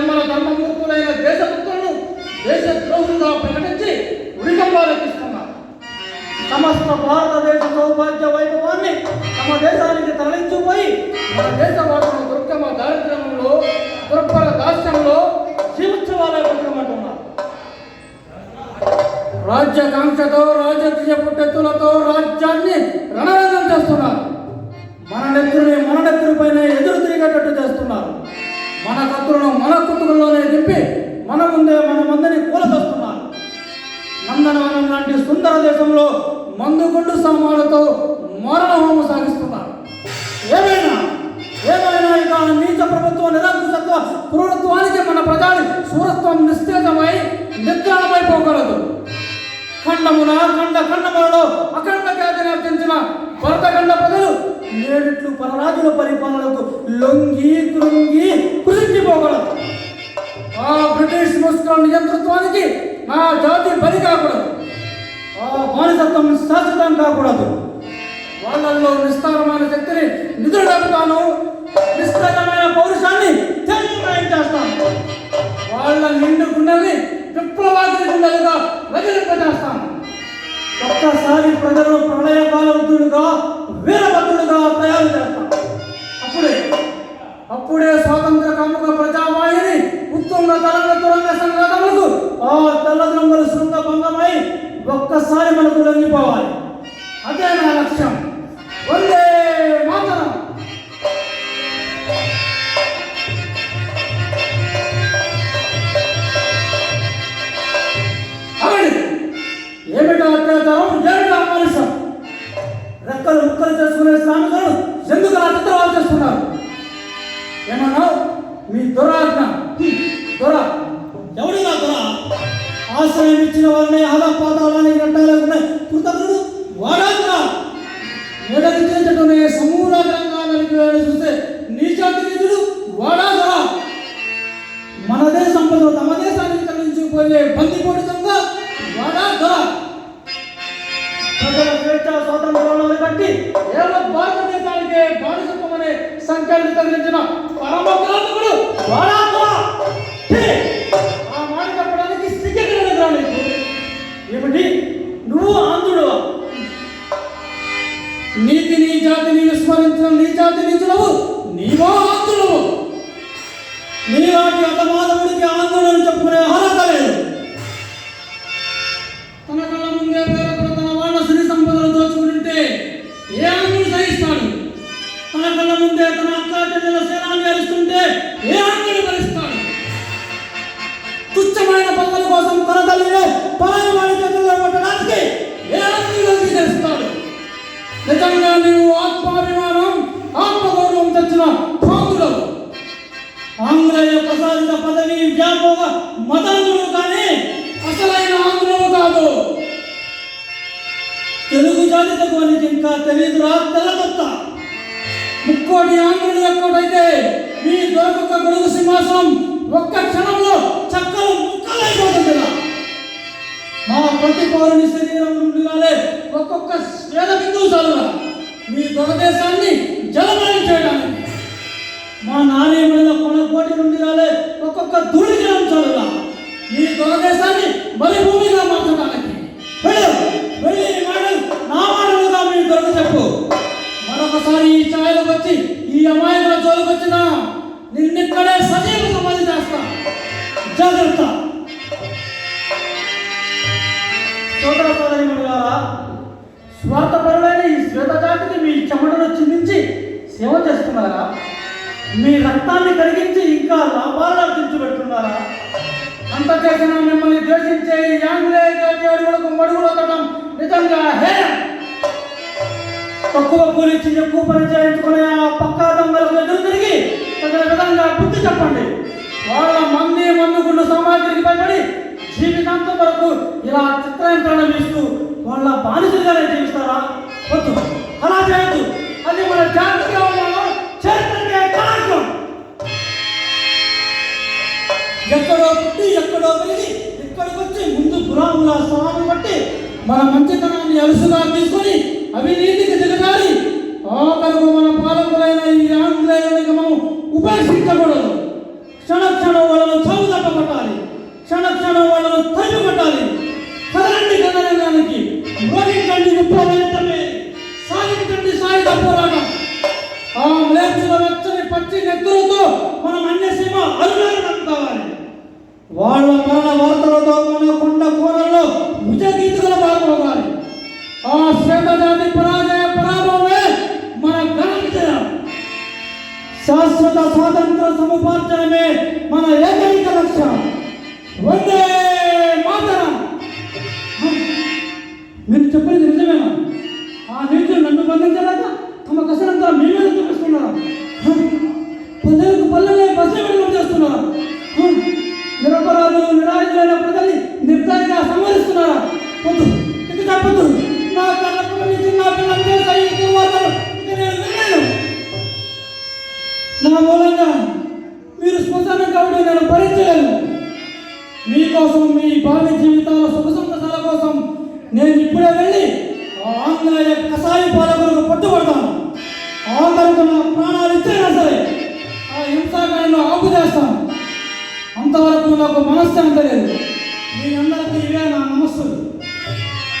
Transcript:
నిర్మల ధర్మమూర్తులైన దేశభక్తులను దేశ ద్రోహులుగా ప్రకటించి ఉరికంబాలెక్కిస్తున్నారు సమస్త భారతదేశ సౌభాగ్య వైభవాన్ని తమ దేశానికి తరలించిపోయి మన దేశవాసులు దుర్గమ దారిద్ర్యంలో దుర్బల దాస్యంలో జీవోత్సవాలే పెట్టమంటున్నారు రాజ్యాకాంక్షతో రాజకీయ పుట్టెత్తులతో రాజ్యాన్ని రణరంగం చేస్తున్నారు. మన నెత్తుని కుటుంబంలోనే చెప్పి మన ముందే మన మందని కూలదొస్తున్నారు. నందనవనం లాంటి సుందర దేశంలో మందుగుండు సామానులతో మరణ హోమం సాగిస్తున్నారు. ఏమైనా ఏమైనా ఇక నీచ ప్రభుత్వ నిరంకుశత్వ క్రూరత్వానికి మన ప్రజలు సూరత్వం నిశ్చితమై నిద్రాణమైపోగలదు ఖండమున ఖండ ఖండములలో అఖండ ఖ్యాతిని అర్జించిన భరతఖండ ప్రజలు నేడిట్లు పరరాజుల పరిపాలనకు లొంగి కృంగి బ్రిటిష్ నియంతృత్వానికి. మా జాతి బలి కాకూడదు. మానసత్వం శాశ్వతం కాకూడదు. వాళ్ళల్లో నిస్తారమైన శక్తిని నిధుడవుతాను నిస్తారమైన పౌరుషాన్ని చేస్తాం చేస్తాను. వాళ్ళ నిండు గుండెల్ని విప్లవాది గుండెలుగా రగిలింపజేస్తాను. ఒక్కసారి ప్రజలను ప్రళయకాలవద్దుడుగా వీరభద్రుడుగా తయారు చేస్తాం అప్పుడే అప్పుడే స్వాతంత్ర కాముక ప్రజావాహిని ఉత్తుంగ తరంగ తురంగ సంఘాతములకు ఆ తెల్లదొంగలు శృంగ భంగమై ఒక్కసారి మనకు లొంగిపోవాలి. అదే నా లక్ష్యం. వందే మాతరం. ఏమిటో ఏమిటా అత్యాచారం ఏమిటో మానుషం రెక్కలు ముక్కలు చేసుకునే శ్రామికులు ఎందుకు ఆశ్రయం ఇచ్చిన వాళ్ళని వారిని ఆదాపాతాలని గంటలేకునే కృతజ్ఞుడు వాడాకురా ఎడగించేటట్టునే సమూలంగా వెలికి చూస్తే నీచాతి నిధుడు వాడా దుర మనదే సంపదలు తమ దేశానికి తరలించిపోయే బందిపోటు దొంగ వాడా దుర ప్రజల స్వేచ్ఛ స్వాతంత్రాలను కట్టి కేవలం భారతదేశానికే బానిసత్వం అనే సంఖ్యను తగిలించిన పరమగ్రాంతకుడు వాడా విస్మరించిన నీ జాతి నీచులవు నీవో ఆంధ్రులవు నీలాంటి అతమాధవుడికి ఆందోళన చెప్పుకునే అర్హత లేదు. తన కళ్ళ ముందే వేరొకరు తన వాళ్ళ సిరి సంపదలు దోచుకుంటుంటే ఏ ఆంధ్రుడు సహిస్తాడు? తన కళ్ళ ముందే తన అక్క చెల్లెల సేనాన్ని అరిస్తుంటే ఏ ఆంధ్రుడు భరిస్తాడు? తుచ్చమైన పనుల కోసం తన తల్లినే పరాయి వాడి చేతుల్లో పెట్టడానికి తెలుగు ఇంకా తెలియదురా తెల్లకొత్త ముక్కోటి ఆంధ్రుడు ఎక్కడైతే మీ దొరకొక్క గొడుగు సింహాసనం ఒక్క క్షణంలో చక్కలు ముక్కలైపోతుంది మా ప్రతి పౌరుని శరీరం నుండి ఒక్కొక్క స్వేద బిందువు చాలురా మీ దొరదేశాన్ని జలమయం చేయడానికి. మా నాణ్యమైన కొనకోటి నుండి రాలే ఒక్కొక్క ధూళికలం చాలురా మీ దొరదేశాన్ని మరుభూమిగా మార్చడానికి. వెళ్ళు. మరొకసారి ఈ ఛాయలకు వచ్చి ఈ అమాయకుల జోలికి వచ్చిన నిన్నిక్కడే సజీవ సమాధి చేస్తా. జాగ్రత్త. సోదర సోదరిమణులారా స్వార్థపరుడైన ఈ శ్వేత జాతికి మీ చెమటను చిందించి సేవ చేస్తున్నారా? మీ రక్తాన్ని కరిగించి ఇంకా లాభాలు అర్జించబెట్టున్నారా అంత చేసిన మిమ్మల్ని ద్వేషించే ఈ ఆంగ్లేయ జాతి అడుగులకు మడుగులొద్దడం నిజంగా హేయం. తక్కువ కూలిచ్చి ఎక్కువ పని చేయించుకునే ఆ పక్కా దొంగలకు ఎదురు తిరిగి తగిన విధంగా బుద్ధి చెప్పండి. వాళ్ళ మంది మందుకున్న సమాజానికి భయపడి జీవితాంతం వరకు ఇలా చిత్రయంత్రణ వీస్తూ వాళ్ళ బానిసలుగానే జీవిస్తారా? వద్దు. అలా చేయొద్దు. అది మన జాగ్రత్తగా అవమానం చరిత్రకే కళంకం ఎక్కడో పుట్టి ఎక్కడో పెరిగి ఇక్కడికి వచ్చి ముందు గులాముల స్వామి బట్టి మన మంచితనాన్ని అలుసుగా తీసుకొని అవినీతికి దిగజారి ఆఖరుకు మన పాలకులైన ఈ ఆంధ్రయునికి మనం ఉపేక్షించకూడదు క్షణక్షణం వాళ్ళను చదువు తప్పబట్టాలి క్షణ క్షణం వాళ్ళను తగ్గిపట్టాలి కదలండి కదలడానికి రోగించండి విప్లవమే సాగించండి సాయుధ పోరాటం. ఆ లేచిన వెచ్చని పచ్చి నెత్తులతో మనం అన్యసీమ అరుణారణం కావాలి వాళ్ళ మరణ వార్తలతో మన కొండ కూరల్లో విజయ గీతలు బాగోగాలి ఆ శ్వేత జాతి పరాజయ పరాభవమే మన ఘన శాశ్వత స్వాతంత్ర సముపార్జనమే మన ఏకైక లక్ష్యం. వందే మాతరం. మీరు చెప్పేది నిజమేనా? ఆ నీతులు నన్ను బంధించలేక తమ కసరంతా మీ మీద చూపిస్తున్నారా? ప్రజలకు పల్లెలే బస్సు విడుదల చేస్తున్నారా? నిరపరాధులు నిరాయుధులైన ప్రజల్ని నిర్ధారిగా సంహరిస్తున్నారా? నా మూలంగా మీరు శ్మశానం కాబట్టి నేను భరించలేను మీకోసం మీ భావి జీవితాల సుఖ సంతసాల కోసం నేను ఇప్పుడే వెళ్ళి ఆ ఆంగ్లేయ కసాయి పాలకులకు పట్టుబడతాను ఆఖరికి నా ప్రాణాలు ఇచ్చైనా సరే ఆ హింసాకాండలో ఆపుదేస్తాను అంతవరకు నాకు మనశ్శాంతి లేదు. మీ అందరికీ ఇవే నా నమస్సులు.